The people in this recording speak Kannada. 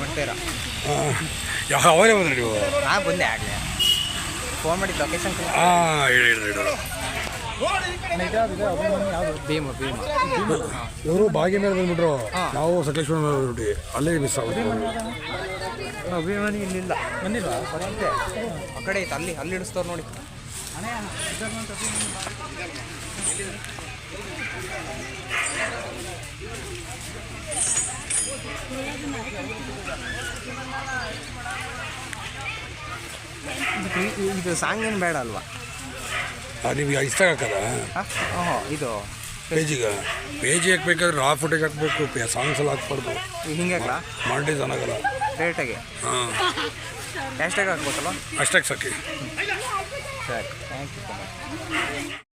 ಮಾಡ್ತೀರಾ ಯಾವ ಅವರೇ ಬಂದ್ರಿ ನೀವು ಹಾಂ ಬಂದೆ ಆಗಲೇ. ಫೋನ್ ಮಾಡಿ ಲೊಕೇಶನ್ ಹಾಂ ಹೇಳಿ ಹೇಳಿ ಇವರು ಬಾಗಿ ಮೇಲೆ ಬಂದ್ಬಿಟ್ರು. ನಾವು ಸಕಲೇಶ್ವರ ಮೇಲೆ ಅಲ್ಲೇ ಮಿಸ್ ಆಗುತ್ತೆ ಅಭಿಮಾನಿ ಇಲ್ಲಿಲ್ಲ. ಬರುತ್ತೆ ಆ ಕಡೆ ಐತೆ ಅಲ್ಲಿ ಅಲ್ಲಿ ಇಡಿಸ್ತವ್ರು ನೋಡಿ. ಇದು- ಸಾಂಗ್ ಏನು ಬೇಡ ಅಲ್ವಾ? ನಿಮ್ಗೆ ಇಷ್ಟ ಹಾಕಲ್ಲ? ಓಹೋ ಇದು. ಪೇಜಿಗೆ. ಪೇಜ್ ಹಾಕ್ಬೇಕಾದ್ರೆ ರಾ ಫುಟೇಜ್ ಹಾಕ್ಬೇಕು ಸಾಂಗ್ಸ್ ಎಲ್ಲ ಹಾಕ್ಬಾರ್ದು. ಹಿಂಗೆ ಮಾಡಿ ಚೆನ್ನಾಗಲ್ಲ ಡೈರೆಕ್ಟಾಗಿ ಹಾಂ. ಹ್ಯಾಶ್ಟ್ಯಾಗ್ ಹಾಕ್ಬೇಕಲ್ಲ ಅಷ್ಟಾಗಿ ಸಾಕಿ. ಸರಿ ಥ್ಯಾಂಕ್ ಯು ಸೊ ಮಚ್